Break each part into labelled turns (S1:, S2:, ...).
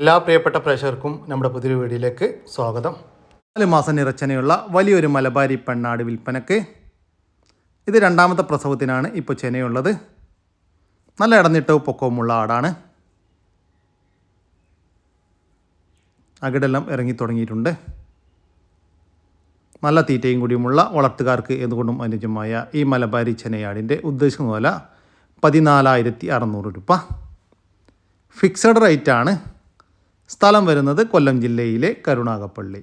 S1: എല്ലാ പ്രിയപ്പെട്ട പ്രേക്ഷകർക്കും നമ്മുടെ പുതിയൊരു വീഡിയോയിലേക്ക് സ്വാഗതം. നാല് മാസം നിറച്ചനയുള്ള വലിയൊരു മലബാരി പെണ്ണാട് വിൽപ്പനക്ക് ഇത് രണ്ടാമത്തെ പ്രസവത്തിനാണ് ഇപ്പോൾ ചെനയുള്ളത്. നല്ല ഇടന്നിട്ടവും പൊക്കവുമുള്ള ആടാണ്. അകിടെല്ലാം ഇറങ്ങി തുടങ്ങിയിട്ടുണ്ട്. നല്ല തീറ്റയും കൂടിയുമുള്ള വളർത്തുകാർക്ക് എന്തുകൊണ്ടും അനുജമായ ഈ മലബാരി ചെനയാടിന്റെ ഉദ്ദേശിക്കുന്ന വില പതിനാലായിരത്തി അറുന്നൂറ് രൂപ. ഫിക്സഡ് റേറ്റാണ് സ്ഥലം വരുന്നത് കൊല്ലം ജില്ലയിലെ കരുണാകപ്പള്ളി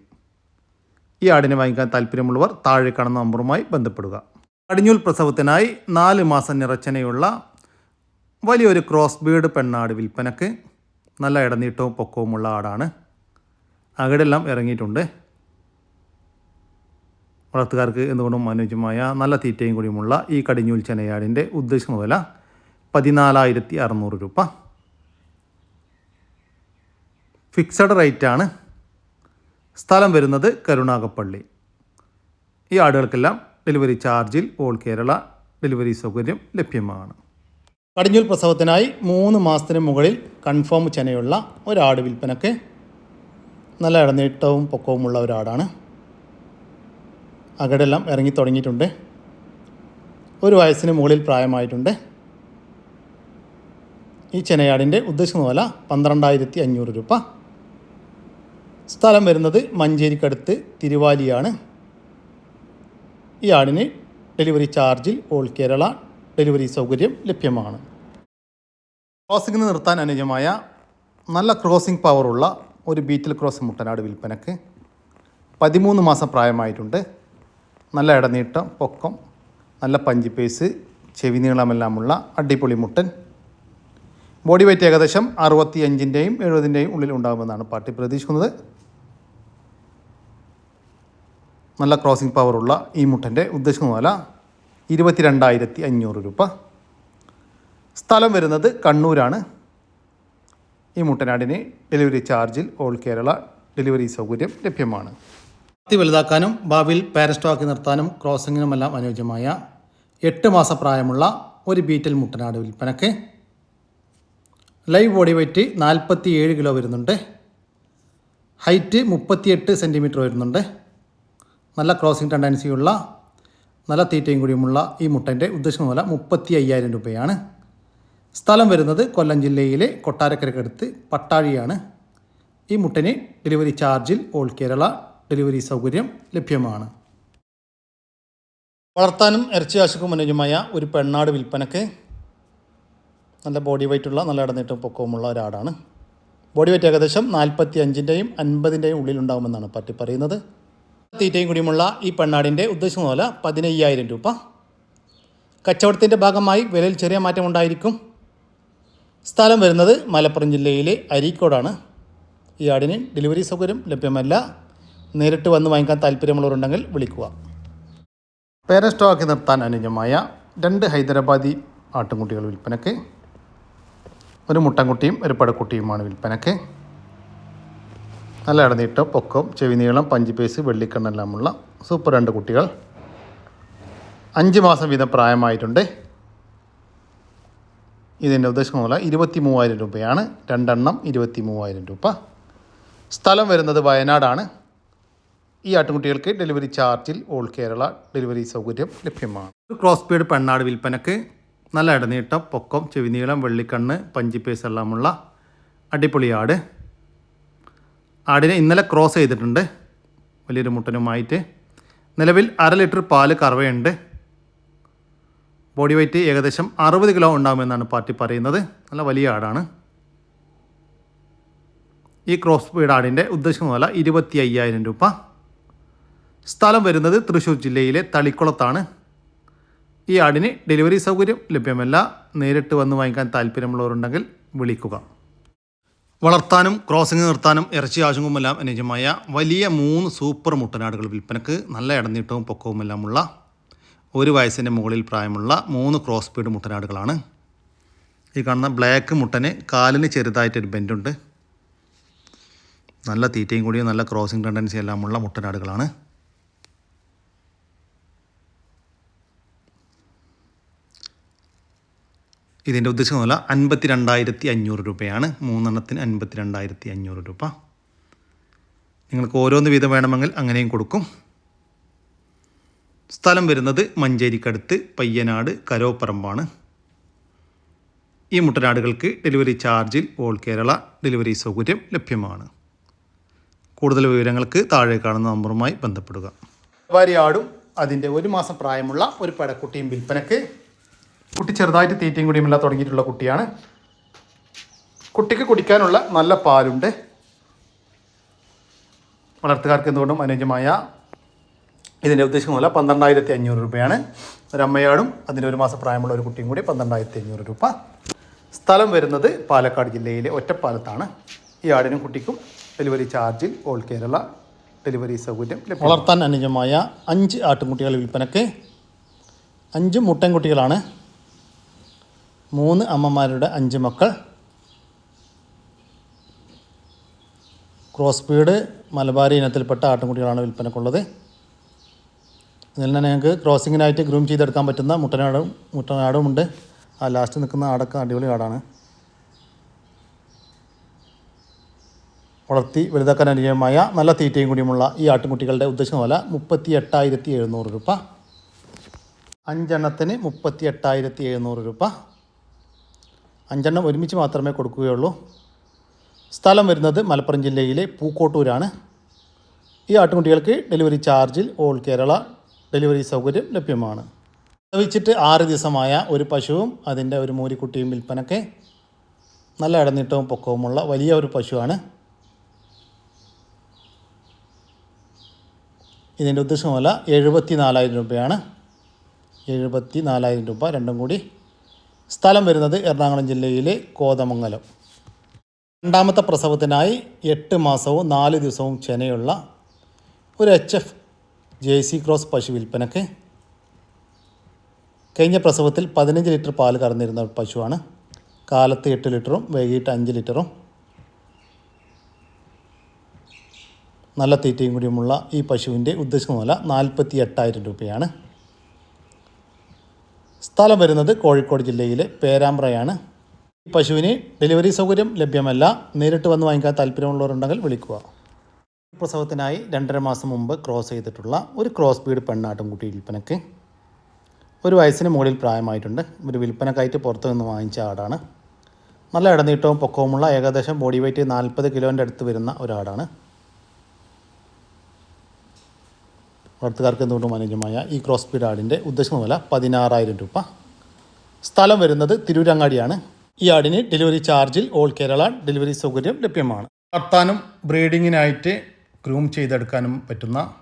S1: ഈ ആടിനെ വാങ്ങിക്കാൻ താല്പര്യമുള്ളവർ താഴെ കാണുന്ന നമ്പറുമായി ബന്ധപ്പെടുക. കടിഞ്ഞൂൽ പ്രസവത്തിനായി നാല് മാസം നിറച്ചനയുള്ള വലിയൊരു ക്രോസ് ബീഡ് പെണ്ണാട് വിൽപ്പനക്ക് നല്ല ഇടനീട്ടവും പൊക്കവുമുള്ള ആടാണ്. അകിടെല്ലാം ഇറങ്ങിയിട്ടുണ്ട്. വളർത്തുകാർക്ക് എന്തുകൊണ്ടും അനുയോജ്യമായ നല്ല തീറ്റയും കൂടിയുമുള്ള ഈ കടിഞ്ഞൂൽ ചെനയാടിന്റെ ഉദ്ദേശം വില പതിനാലായിരത്തി അറുന്നൂറ് രൂപ. ഫിക്സഡ് റേറ്റാണ് സ്ഥലം വരുന്നത് കരുണാകപ്പള്ളി ഈ ആടുകൾക്കെല്ലാം ഡെലിവറി ചാർജിൽ ഓൾ കേരള ഡെലിവറി സൗകര്യം ലഭ്യമാണ്. കടിഞ്ഞൂൽ പ്രസവത്തിനായി മൂന്ന് മാസത്തിന് മുകളിൽ കൺഫേം ചെനയുള്ള ഒരാട് വിൽപ്പനക്ക് നല്ല ഇടനീട്ടവും പൊക്കവുമുള്ള ഒരാടാണ്. അകടെല്ലാം ഇറങ്ങി തുടങ്ങിയിട്ടുണ്ട്. ഒരു വയസ്സിന് മുകളിൽ പ്രായമായിട്ടുണ്ട്. ഈ ചെനയാടിന്റെ ഉദ്ദേശിക്കുന്ന വില പന്ത്രണ്ടായിരത്തി അഞ്ഞൂറ് രൂപ. സ്ഥലം വരുന്നത് മഞ്ചേരിക്കടുത്ത് തിരുവാലിയാണ്. ഈ ആടിന് ഡെലിവറി ചാർജിൽ ഓൾ കേരള ഡെലിവറി സൗകര്യം ലഭ്യമാണ്. ക്രോസിംഗിന് നിർത്താൻ അനുജമായ നല്ല ക്രോസിംഗ് പവറുള്ള ഒരു ബീറ്റിൽ ക്രോസ് മുട്ടനാട് വിൽപ്പനക്ക് പതിമൂന്ന് മാസം പ്രായമായിട്ടുണ്ട്. നല്ല ഇടനീട്ടം പൊക്കം നല്ല പഞ്ചി പേസ് ചെവി നീളമെല്ലാമുള്ള അടിപൊളി മുട്ടൻ. ബോഡി വെയിറ്റ് ഏകദേശം അറുപത്തി അഞ്ചിന്റെയും എഴുപതിന്റെയും ഉള്ളിൽ ഉണ്ടാകുമെന്നാണ് പാർട്ടി പ്രതീക്ഷിക്കുന്നത്. നല്ല ക്രോസിംഗ് പവറുള്ള ഈ മുട്ടന്റെ ഉദ്ദേശിക്കുന്ന വില ഇരുപത്തിരണ്ടായിരത്തി അഞ്ഞൂറ് രൂപ. സ്ഥലം വരുന്നത് കണ്ണൂരാണ്. ഈ മുട്ടനാടിന് ഡെലിവറി ചാർജിൽ ഓൾ കേരള ഡെലിവറി സൗകര്യം ലഭ്യമാണ്. അതി വലുതാക്കാനും ഭാവിയിൽ പാരസ്റ്റോക്കി നിർത്താനും ക്രോസിങ്ങിനുമെല്ലാം അനുയോജ്യമായ എട്ട് മാസ പ്രായമുള്ള ഒരു ബീറ്റൽ മുട്ടനാട് വിൽപ്പനക്ക് ലൈവ് ബോഡി വെയ്റ്റ് നാൽപ്പത്തി ഏഴ് കിലോ വരുന്നുണ്ട്. ഹൈറ്റ് മുപ്പത്തിയെട്ട് സെന്റിമീറ്റർ വരുന്നുണ്ട്. നല്ല ക്രോസിംഗ് ടെൻഡൻസിയുള്ള നല്ല തീറ്റയും കൂടിയുമുള്ള ഈ മുട്ടന്റെ ഉദ്ദേശിക്കുന്ന വില മുപ്പത്തി അയ്യായിരം രൂപയാണ്. സ്ഥലം വരുന്നത് കൊല്ലം ജില്ലയിലെ കൊട്ടാരക്കരക്കടുത്ത് പട്ടാഴിയാണ്. ഈ മുട്ടന് ഡെലിവറി ചാർജിൽ ഓൾ കേരള ഡെലിവറി സൗകര്യം ലഭ്യമാണ്. വളർത്താനും ഇറച്ചി ആശുക്കും അനുജമായ ഒരു പെണ്ണാട് വിൽപ്പനക്ക് നല്ല ബോഡി വെയ്റ്റുള്ള നല്ല ഇടനീട്ടും പൊക്കവുമുള്ള ഒരാടാണ്. ബോഡി വെയ്റ്റ് ഏകദേശം നാൽപ്പത്തി അഞ്ചിന്റെയും അൻപതിന്റെയും ഉള്ളിലുണ്ടാകുമെന്നാണ് പറ്റി പറയുന്നത്. തീറ്റയും കുടിയുമുള്ള ഈ പെണ്ണാടിന്റെ ഉദ്ദേശിക്കുന്ന പോലെ പതിനയ്യായിരം രൂപ. കച്ചവടത്തിന്റെ ഭാഗമായി വിലയിൽ ചെറിയ മാറ്റം ഉണ്ടായിരിക്കും. സ്ഥലം വരുന്നത് മലപ്പുറം ജില്ലയിലെ അരീക്കോടാണ്. ഈ ആടിന് ഡെലിവറി സൗകര്യം ലഭ്യമല്ല. നേരിട്ട് വന്ന് വാങ്ങിക്കാൻ താല്പര്യമുള്ളവരുണ്ടെങ്കിൽ വിളിക്കുക. പേര സ്റ്റോക്ക് നിർത്താൻ അനുജമായ രണ്ട് ഹൈദരാബാദി ആട്ടുംകുട്ടികൾ വിൽപ്പനയ്ക്ക് ഒരു മുട്ടൻകുട്ടിയും ഒരു പടക്കുട്ടിയുമാണ് വിൽപ്പനക്ക്. നല്ല ഇടനീട്ടം പൊക്കം ചെവിനീളം പേസ് വെള്ളിക്കണ്ണെല്ലാമുള്ള സൂപ്പർ രണ്ട് കുട്ടികൾ. അഞ്ച് മാസം വീതം പ്രായമായിട്ടുണ്ട്. ഇതിന്റെ ഉദ്ദേശം പോലെ ഇരുപത്തി മൂവായിരം രൂപയാണ്. രണ്ടെണ്ണം ഇരുപത്തി മൂവായിരം രൂപ. സ്ഥലം വരുന്നത് വയനാടാണ്. ഈ ആട്ടുകുട്ടികൾക്ക് ഡെലിവറി ചാർജിൽ ഓൾ കേരള ഡെലിവറി സൗകര്യം ലഭ്യമാണ്. ഒരു ക്രോസ് പീഡ് പെണ്ണാട് വിൽപ്പനക്ക് നല്ല ഇടനീട്ടം പൊക്കം ചെവിനീളം വെള്ളിക്കണ്ണ് പഞ്ചിപ്പേസ് എല്ലാമുള്ള അടിപൊളി ആട്. ആടിനെ ഇന്നലെ ക്രോസ് ചെയ്തിട്ടുണ്ട്. വലിയൊരു മുട്ടനുമായിട്ട്. നിലവിൽ അര ലിറ്റർ പാൽ കറവയുണ്ട്. ബോഡി വെയ്റ്റ് ഏകദേശം അറുപത് കിലോ ഉണ്ടാകുമെന്നാണ് പാർട്ടി പറയുന്നത്. നല്ല വലിയ ആടാണ്. ഈ ക്രോസ് ബീഡ് ആടിന്റെ ഉദ്ദേശിക്കുന്ന വില ഇരുപത്തി അയ്യായിരം രൂപ. സ്ഥലം വരുന്നത് തൃശ്ശൂർ ജില്ലയിലെ തളിക്കുളത്താണ്. ഈ ആടിന് ഡെലിവറി സൗകര്യം ലഭ്യമല്ല. നേരിട്ട് വന്ന് വാങ്ങിക്കാൻ താല്പര്യമുള്ളവരുണ്ടെങ്കിൽ വിളിക്കുക. വളർത്താനും ക്രോസിംഗ് നിർത്താനും ഇറച്ചി ആവശ്യവുമെല്ലാം അനുയോജ്യമായ വലിയ മൂന്ന് സൂപ്പർ മുട്ടനാടുകൾ വിൽപ്പനക്ക് നല്ല ഇടനീട്ടവും പൊക്കവുമെല്ലാമുള്ള ഒരു വയസ്സിന്റെ മുകളിൽ പ്രായമുള്ള മൂന്ന് ക്രോസ് ബീഡ് മുട്ടനാടുകളാണ്. ഈ കാണുന്ന ബ്ലാക്ക് മുട്ടന് കാലിന് ചെറുതായിട്ടൊരു ബെൻഡുണ്ട് നല്ല തീറ്റയും കൂടിയും നല്ല ക്രോസിംഗ് ടെൻഡൻസി എല്ലാമുള്ള മുട്ടനാടുകളാണ്. ഇതിന്റെ ഉദ്ദേശം വില അൻപത്തി രണ്ടായിരത്തി അഞ്ഞൂറ് രൂപയാണ്. മൂന്നെണ്ണത്തിന് അൻപത്തി രണ്ടായിരത്തി അഞ്ഞൂറ് രൂപ. നിങ്ങൾക്ക് ഓരോന്ന് വീതം വേണമെങ്കിൽ അങ്ങനെയും കൊടുക്കും. സ്ഥലം വരുന്നത് മഞ്ചേരിക്കടുത്ത് പയ്യനാട് കരോപ്പറമ്പാണ്. ഈ മുട്ടനാടുകൾക്ക് ഡെലിവറി ചാർജിൽ ഓൾ കേരള ഡെലിവറി സൗകര്യം ലഭ്യമാണ്. കൂടുതൽ വിവരങ്ങൾക്ക് താഴെ കാണുന്ന നമ്പറുമായി ബന്ധപ്പെടുക. വാരിയാടും അതിന്റെ ഒരു മാസം പ്രായമുള്ള ഒരു പടക്കുട്ടിയും വിൽപ്പനക്ക് കുട്ടി ചെറുതായിട്ട് തീറ്റയും കുടിയുമെല്ലാം തുടങ്ങിയിട്ടുള്ള കുട്ടിയാണ്. കുട്ടിക്ക് കുടിക്കാനുള്ള നല്ല പാലുണ്ട്. വളർത്തുകാർക്ക് എന്തുകൊണ്ടും അനുയോജ്യമായ ഇതിന്റെ ഉദ്ദേശം മൂലം പന്ത്രണ്ടായിരത്തി അഞ്ഞൂറ് രൂപയാണ്. ഒരമ്മയാടും അതിന്റെ ഒരു മാസം പ്രായമുള്ള ഒരു കുട്ടിയും കൂടി പന്ത്രണ്ടായിരത്തി അഞ്ഞൂറ് രൂപ. സ്ഥലം വരുന്നത് പാലക്കാട് ജില്ലയിലെ ഒറ്റപ്പാലത്താണ്. ഈ ആടിനും കുട്ടിക്കും ഡെലിവറി ചാർജിൽ ഓൾ കേരള ഡെലിവറി സൗകര്യം വളർത്താൻ അനുജമായ അഞ്ച് ആട്ടുംകുട്ടികൾ വിൽപ്പനക്ക് അഞ്ച് മുട്ടൻകുട്ടികളാണ് മൂന്ന് അമ്മമാരുടെ അഞ്ച് മക്കൾ. ക്രോസ് ബീഡ് മലബാരി ഇനത്തിൽപ്പെട്ട ആട്ടുംകുട്ടികളാണ് വിൽപ്പനക്കുള്ളത് ഇതിൽ തന്നെ ഞങ്ങൾക്ക് ക്രോസിങ്ങിനായിട്ട് ഗ്രൂം ചെയ്തെടുക്കാൻ പറ്റുന്ന മുട്ടനാടും മുട്ടനാടും ഉണ്ട്. ആ ലാസ്റ്റ് നിൽക്കുന്ന ആടൊക്കെ അടിപൊളി ആടാണ്. വളർത്തി വലുതാക്കാൻ അനുയോജ്യമായ നല്ല തീറ്റയും കൂടിയുമുള്ള ഈ ആട്ടുംകുട്ടികളുടെ ഉദ്ദേശം വില മുപ്പത്തി എട്ടായിരത്തി എഴുന്നൂറ് രൂപ. അഞ്ചെണ്ണത്തിന് മുപ്പത്തി എട്ടായിരത്തി എഴുന്നൂറ് രൂപ. അഞ്ചെണ്ണം ഒരുമിച്ച് മാത്രമേ കൊടുക്കുകയുള്ളൂ. സ്ഥലം വരുന്നത് മലപ്പുറം ജില്ലയിലെ പൂക്കോട്ടൂരാണ്. ഈ ആട്ടുകുട്ടികൾക്ക് ഡെലിവറി ചാർജിൽ ഓൾ കേരള ഡെലിവറി സൗകര്യം ലഭ്യമാണ്. പ്രസവിച്ചിട്ട് ആറ് ദിവസമായ ഒരു പശുവും അതിന്റെ ഒരു മൂരിക്കുട്ടിയും വിൽപ്പനയ്ക്ക് നല്ല ഇടനീട്ടവും പൊക്കവുമുള്ള വലിയ ഒരു പശുവാണ്. ഇതിന്റെ ഉദ്ദേശം വില എഴുപത്തി നാലായിരം രൂപയാണ്. എഴുപത്തി നാലായിരം രൂപ രണ്ടും കൂടി സ്ഥലം വരുന്നത് എറണാകുളം ജില്ലയിലെ കോതമംഗലം. രണ്ടാമത്തെ പ്രസവത്തിനായി എട്ട് മാസവും നാല് ദിവസവും ചെനയുള്ള ഒരു H F J C cross പശു വിൽപ്പനയ്ക്ക് കഴിഞ്ഞ പ്രസവത്തിൽ പതിനഞ്ച് ലിറ്റർ പാൽ കറന്നിരുന്ന പശുവാണ്. കാലത്ത് എട്ട് ലിറ്ററും വൈകിട്ട് അഞ്ച് ലിറ്ററും. നല്ല തീറ്റയും കൂടിയുമുള്ള ഈ പശുവിന്റെ ഉദ്ദേശം വില നാൽപ്പത്തി എട്ടായിരം രൂപയാണ്. സ്ഥലം വരുന്നത് കോഴിക്കോട് ജില്ലയിലെ പേരാമ്പ്രയാണ്. ഈ പശുവിന് ഡെലിവറി സൗകര്യം ലഭ്യമല്ല. നേരിട്ട് വന്ന് വാങ്ങിക്കാൻ താല്പര്യമുള്ളവരുണ്ടെങ്കിൽ വിളിക്കുക. പ്രസവത്തിനായി രണ്ടര മാസം മുമ്പ് ക്രോസ് ചെയ്തിട്ടുള്ള ഒരു ക്രോസ് ബീഡ് പെണ്ണാട്ടും കുട്ടി വിൽപ്പനയ്ക്ക്. ഒരു വയസ്സിന് മുകളിൽ പ്രായമായിട്ടുണ്ട്. ഒരു വിൽപ്പനക്കായിട്ട് പുറത്തു നിന്ന് വാങ്ങിച്ച ആടാണ്. നല്ല ഇടനീട്ടവും പൊക്കവുമുള്ള ഏകദേശം ബോഡി വെയ്റ്റ് നാൽപ്പത് കിലോന്റെ അടുത്ത് വരുന്ന ഒരാടാണ്. വളർത്തുകാർക്ക് എന്തുകൊണ്ടും അനുയോജ്യമായ ഈ ക്രോസ് സ്പീഡ് ആടിന്റെ ഉദ്ദേശം വില പതിനാറായിരം രൂപ. സ്ഥലം വരുന്നത് തിരൂരങ്ങാടിയാണ്. ഈ ആടിന് ഡെലിവറി ചാർജിൽ ഓൾ കേരള ഡെലിവറി സൗകര്യം ലഭ്യമാണ്. വളർത്താനും ബ്രീഡിങ്ങിനായിട്ട് ഗ്രൂം ചെയ്തെടുക്കാനും പറ്റുന്ന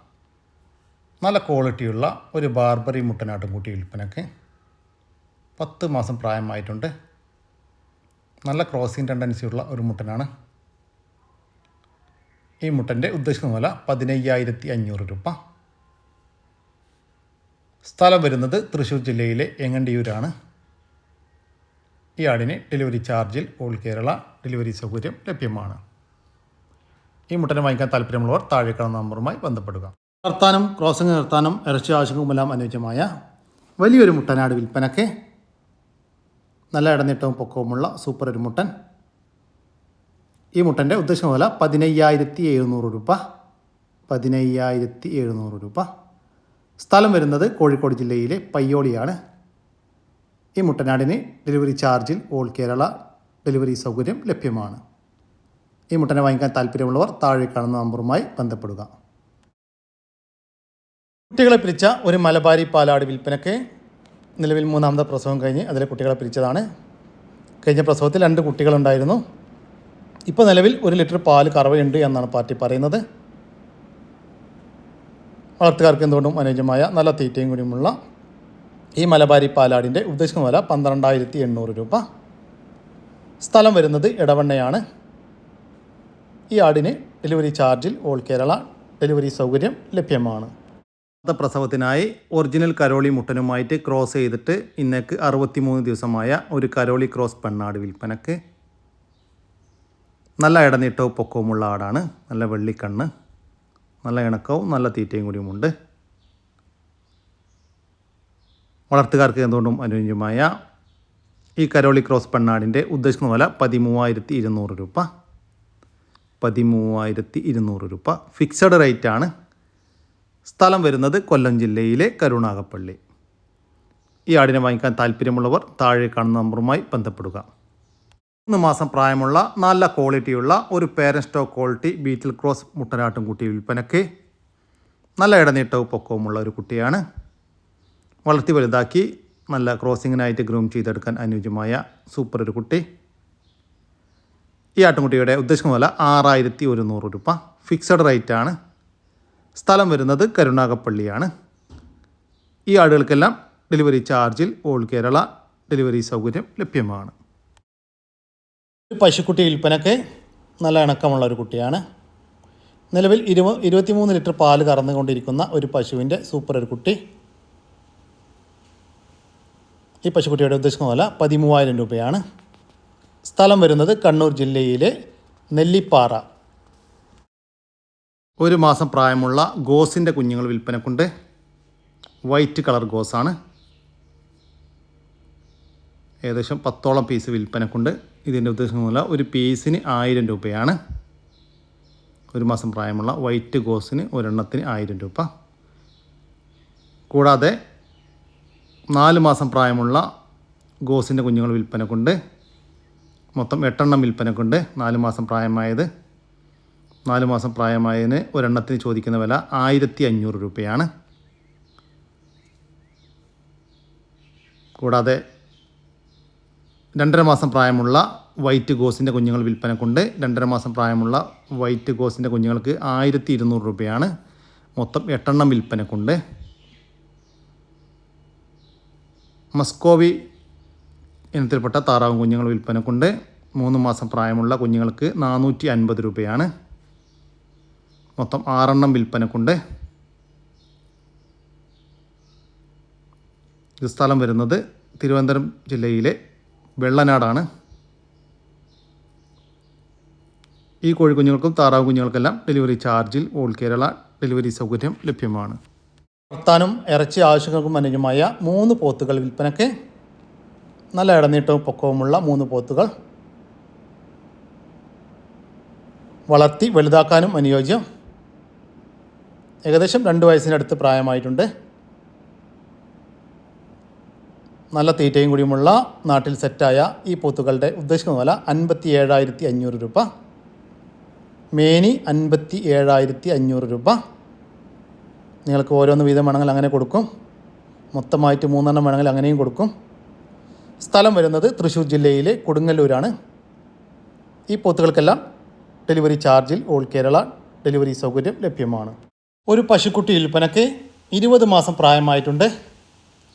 S1: നല്ല ക്വാളിറ്റിയുള്ള ഒരു ബാർബറി മുട്ടനാട്ടും കൂട്ടി വിൽപ്പനയ്ക്ക് പത്ത് മാസം പ്രായമായിട്ടുണ്ട്. നല്ല ക്രോസിങ് ടെൻഡൻസിയുള്ള ഒരു മുട്ടനാണ്. ഈ മുട്ടന്റെ ഉദ്ദേശിക്കുന്ന വില പതിനയ്യായിരത്തി അഞ്ഞൂറ് രൂപ. സ്ഥലം വരുന്നത് തൃശ്ശൂർ ജില്ലയിലെ എങ്ങണ്ടിയൂരാണ്? ഈ ആടിന് ഡെലിവറി ചാർജിൽ ഓൾ കേരള ഡെലിവറി സൗകര്യം ലഭ്യമാണ്. ഈ മുട്ടനെ വാങ്ങിക്കാൻ താല്പര്യമുള്ളവർ താഴെ കാണുന്ന നമ്പറുമായി ബന്ധപ്പെടുക. നിർത്താനും ക്രോസിംഗ് നിർത്താനും ഇറച്ചി ആവശ്യങ്ങളുമെല്ലാം അനുയോജ്യമായ വലിയൊരു മുട്ടനാട് വിൽപ്പനയ്ക്ക് നല്ല ഇടനീട്ടവും പൊക്കവുമുള്ള സൂപ്പർ ഒരു മുട്ടൻ. ഈ മുട്ടന്റെ ഉദ്ദേശം വില പതിനയ്യായിരത്തി എഴുന്നൂറ് രൂപ. പതിനയ്യായിരത്തി എഴുന്നൂറ് രൂപ. സ്ഥലം വരുന്നത് കോഴിക്കോട് ജില്ലയിലെ പയ്യോളിയാണ്. ഈ മുട്ടനാടിന് ഡെലിവറി ചാർജിൽ ഓൾ കേരള ഡെലിവറി സൗകര്യം ലഭ്യമാണ്. ഈ മുട്ടനെ വാങ്ങിക്കാൻ താല്പര്യമുള്ളവർ താഴെ കാണുന്ന നമ്പറുമായി ബന്ധപ്പെടുക. കുട്ടികളെ പിരിച്ച ഒരു മലബാരി പാലാട് വിൽപ്പനയ്ക്ക് നിലവിൽ മൂന്നാമത്തെ പ്രസവം കഴിഞ്ഞ് അതിലെ കുട്ടികളെ പിരിച്ചതാണ്. കഴിഞ്ഞ പ്രസവത്തിൽ രണ്ട് കുട്ടികളുണ്ടായിരുന്നു. ഇപ്പോൾ നിലവിൽ ഒരു ലിറ്റർ പാൽ കറവയുണ്ട് എന്നാണ് പാർട്ടി പറയുന്നത്. വളർത്തുകാർക്ക് എന്തുകൊണ്ടും അനുയോജ്യമായ നല്ല തീറ്റയും കൂടിയുമുള്ള ഈ മലബാരി പാലാടിന്റെ ഉദ്ദേശിക്കുന്ന വില പന്ത്രണ്ടായിരത്തി എണ്ണൂറ് രൂപ. സ്ഥലം വരുന്നത് ഇടവണ്ണയാണ് ഈ ആടിന് ഡെലിവറി ചാർജിൽ ഓൾ കേരള ഡെലിവറി സൗകര്യം ലഭ്യമാണ്. പ്രസവത്തിനായി ഒറിജിനൽ കരോളി മുട്ടനുമായിട്ട് ക്രോസ് ചെയ്തിട്ട് ഇന്നേക്ക് അറുപത്തിമൂന്ന് ദിവസമായ ഒരു കരോളി ക്രോസ് പെണ്ണാട് വിൽപ്പനക്ക്. നല്ല ഇടനീട്ടവും പൊക്കവുമുള്ള ആടാണ്. നല്ല വെള്ളിക്കണ്ണ് നല്ല ഇണക്കവും നല്ല തീറ്റയും കൂടിയുമുണ്ട്. വളർത്തുകാർക്ക് എന്തുകൊണ്ടും അനുയോജ്യമായ ഈ കരോളി ക്രോസ് പെണ്ണാടിന്റെ ഉദ്ദേശിക്കുന്ന വില പതിമൂവായിരത്തി ഇരുന്നൂറ് രൂപ. പതിമൂവായിരത്തി ഇരുന്നൂറ് രൂപ. ഫിക്സഡ് റേറ്റ് ആണ്. സ്ഥലം വരുന്നത് കൊല്ലം ജില്ലയിലെ കരുണാകപ്പള്ളി. ഈ ആടിനെ വാങ്ങിക്കാൻ താല്പര്യമുള്ളവർ താഴെ കാണുന്ന നമ്പറുമായി ബന്ധപ്പെടുക. മൂന്ന് മാസം പ്രായമുള്ള നല്ല ക്വാളിറ്റിയുള്ള ഒരു parent stock quality Beetal cross മുട്ടനാട്ടും കുട്ടി വിൽപ്പനയ്ക്ക് നല്ല ഇടനീട്ടവും പൊക്കവുമുള്ള ഒരു കുട്ടിയാണ്. വളർത്തി വലുതാക്കി നല്ല ക്രോസിങ്ങിനായിട്ട് ഗ്രൂം ചെയ്തെടുക്കാൻ അനുയോജ്യമായ സൂപ്പർ ഒരു കുട്ടി. ഈ ആട്ടുംകുട്ടിയുടെ ഉദ്ദേശിക്കുന്ന വില ആറായിരത്തി ഒരുന്നൂറ് രൂപ ഫിക്സഡ് റേറ്റാണ് സ്ഥലം വരുന്നത് കരുണാകപ്പള്ളിയാണ് ഈ ആടുകൾക്കെല്ലാം ഡെലിവറി ചാർജിൽ ഓൾ കേരള ഡെലിവറി സൗകര്യം ലഭ്യമാണ്. പശുക്കുട്ടി വിൽപ്പനയ്ക്ക് നല്ല ഇണക്കമുള്ള ഒരു കുട്ടിയാണ്. നിലവിൽ ഇരുപ ഇരുപത്തിമൂന്ന് ലിറ്റർ പാൽ കറന്നുകൊണ്ടിരിക്കുന്ന ഒരു പശുവിന്റെ സൂപ്പർ ഒരു കുട്ടി. ഈ പശുക്കുട്ടിയുടെ ഉദ്ദേശിക്കുന്ന വില പതിമൂവായിരം രൂപയാണ്. സ്ഥലം വരുന്നത് കണ്ണൂർ ജില്ലയിലെ നെല്ലിപ്പാറ. ഒരു മാസം പ്രായമുള്ള ഗോസിന്റെ കുഞ്ഞുങ്ങൾ വിൽപ്പനക്കുണ്ട്. വൈറ്റ് കളർ ഗോസാണ്. ഏകദേശം പത്തോളം പീസ് വിൽപ്പനക്കുണ്ട്. ഇതിന്റെ ഉദ്ദേശമൊന്നുമില്ല ഒരു പീസിന് ആയിരം രൂപയാണ്. ഒരു മാസം പ്രായമുള്ള വൈറ്റ് ഗോസിന് ഒരെണ്ണത്തിന് ആയിരം രൂപ. കൂടാതെ നാല് മാസം പ്രായമുള്ള ഗോസിന്റെ കുഞ്ഞുങ്ങൾ വിൽപ്പനക്കുണ്ട്. മൊത്തം എട്ടെണ്ണം വിൽപ്പനക്കുണ്ട്. നാല് മാസം പ്രായമായത് നാല് മാസം പ്രായമായതിന് ഒരെണ്ണത്തിന് ചോദിക്കുന്ന വില ആയിരത്തി അഞ്ഞൂറ് രൂപയാണ്. കൂടാതെ രണ്ടര മാസം പ്രായമുള്ള വൈറ്റ് ഗോസിന്റെ കുഞ്ഞുങ്ങൾ വിൽപ്പനക്കുണ്ട്. രണ്ടര മാസം പ്രായമുള്ള വൈറ്റ് ഗോസിന്റെ കുഞ്ഞുങ്ങൾക്ക് ആയിരത്തി ഇരുന്നൂറ് രൂപയാണ്. മൊത്തം എട്ടെണ്ണം വിൽപ്പനക്കുണ്ട്. മസ്കോവി ഇനത്തിൽപ്പെട്ട താറാവും കുഞ്ഞുങ്ങൾ വിൽപ്പനക്കുണ്ട്. മൂന്ന് മാസം പ്രായമുള്ള കുഞ്ഞുങ്ങൾക്ക് നാനൂറ്റി അൻപത് രൂപയാണ്. മൊത്തം ആറെണ്ണം വിൽപ്പനക്കുണ്ട്. ഇത് സ്ഥലം വരുന്നത് തിരുവനന്തപുരം ജില്ലയിലെ വെള്ളനാടാണ്. ഈ കോഴിക്കുഞ്ഞുങ്ങൾക്കും താറാവ് കുഞ്ഞുങ്ങൾക്കെല്ലാം ഡെലിവറി ചാർജിൽ ഓൾ കേരള ഡെലിവറി സൗകര്യം ലഭ്യമാണ്. വളർത്താനും ഇറച്ചി ആവശ്യങ്ങൾക്കും അനുജമായ മൂന്ന് പോത്തുകൾ വിൽപ്പനയ്ക്ക് നല്ല ഇടനീട്ടവും പൊക്കവുമുള്ള മൂന്ന് പോത്തുകൾ വളർത്തി വലുതാക്കാനും അനുയോജ്യം. ഏകദേശം രണ്ട് വയസ്സിനടുത്ത് പ്രായമായിട്ടുണ്ട്. നല്ല തീറ്റയും കൂടിയുമുള്ള നാട്ടിൽ സെറ്റായ ഈ പോത്തുകളുടെ ഉദ്ദേശിക്കുന്ന വില അൻപത്തി ഏഴായിരത്തി അഞ്ഞൂറ് രൂപ. മേനി അൻപത്തി ഏഴായിരത്തി അഞ്ഞൂറ് രൂപ. നിങ്ങൾക്ക് ഓരോന്ന് വീതം വേണമെങ്കിൽ അങ്ങനെ കൊടുക്കും. മൊത്തമായിട്ട് മൂന്നെണ്ണം വേണമെങ്കിൽ അങ്ങനെയും കൊടുക്കും. സ്ഥലം വരുന്നത് തൃശ്ശൂർ ജില്ലയിലെ കൊടുങ്ങല്ലൂരാണ്. ഈ പോത്തുകൾക്കെല്ലാം ഡെലിവറി ചാർജിൽ ഓൾ കേരള ഡെലിവറി സൗകര്യം ലഭ്യമാണ്. ഒരു പശുക്കുട്ടി വിൽപ്പനയ്ക്ക് ഇരുപത് മാസം പ്രായമായിട്ടുണ്ട്.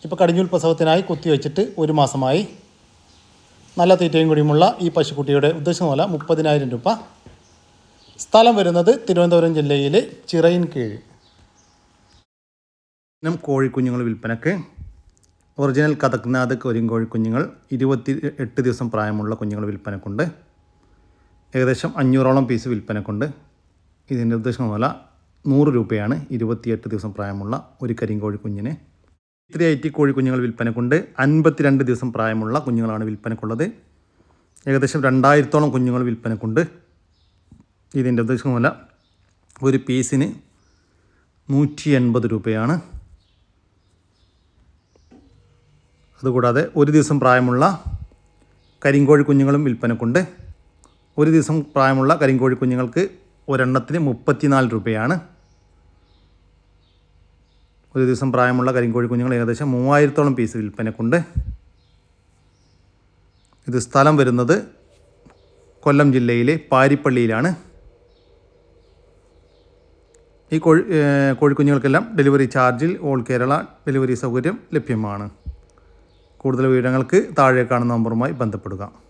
S1: ഇപ്പോൾ കടിഞ്ഞൂൽ പ്രസവത്തിനായി കുത്തിവെച്ചിട്ട് ഒരു മാസമായി. നല്ല തീറ്റയും കൂടിയുമുള്ള ഈ പശുക്കുട്ടിയുടെ ഉദ്ദേശം പോലെ മുപ്പതിനായിരം രൂപ. സ്ഥലം വരുന്നത് തിരുവനന്തപുരം ജില്ലയിലെ ചിറയിൻ കീഴ്. ഇനം കോഴിക്കുഞ്ഞുങ്ങൾ വിൽപ്പനക്ക്. ഒറിജിനൽ കഥക്നാഥ് കരിങ്കോഴിക്കുഞ്ഞുങ്ങൾ ഇരുപത്തി എട്ട് ദിവസം പ്രായമുള്ള കുഞ്ഞുങ്ങൾ വിൽപ്പനക്കുണ്ട്. ഏകദേശം അഞ്ഞൂറോളം പീസ് വിൽപ്പനക്കുണ്ട്. ഇതിന്റെ ഉദ്ദേശം പോലെ നൂറ് രൂപയാണ് ഇരുപത്തിയെട്ട് ദിവസം പ്രായമുള്ള ഒരു കരിങ്കോഴി കുഞ്ഞിന്. ഇത്തിരി ടി കോഴിക്കുഞ്ഞുങ്ങൾ വിൽപ്പനക്കുണ്ട്. അൻപത്തിരണ്ട് ദിവസം പ്രായമുള്ള കുഞ്ഞുങ്ങളാണ് വിൽപ്പനക്കുള്ളത്. ഏകദേശം രണ്ടായിരത്തോളം കുഞ്ഞുങ്ങൾ വിൽപ്പനക്കുണ്ട്. ഇതിന്റെ ഉദ്ദേശം വില ഒരു പീസിന് നൂറ്റി എൺപത് രൂപയാണ്. അതുകൂടാതെ ഒരു ദിവസം പ്രായമുള്ള കരിങ്കോഴി കുഞ്ഞുങ്ങളും വിൽപ്പനക്കുണ്ട്. ഒരു ദിവസം പ്രായമുള്ള കരിങ്കോഴി കുഞ്ഞുങ്ങൾക്ക് ഒരെണ്ണത്തിന് മുപ്പത്തിനാല് രൂപയാണ്. ഒരു ദിവസം പ്രായമുള്ള കരിങ്കോഴി കുഞ്ഞുങ്ങൾ ഏകദേശം മൂവായിരത്തോളം പീസ് വിൽപ്പനക്കുണ്ട്. ഇത് സ്ഥലം വരുന്നത് കൊല്ലം ജില്ലയിലെ പാരിപ്പള്ളിയിലാണ്. ഈ കോഴി കോഴിക്കുഞ്ഞുങ്ങൾക്കെല്ലാം ഡെലിവറി ചാർജിൽ ഓൾ കേരള ഡെലിവറി സൗകര്യം ലഭ്യമാണ്. കൂടുതൽ വിവരങ്ങൾക്ക് താഴെ കാണുന്ന നമ്പറുമായി ബന്ധപ്പെടുക.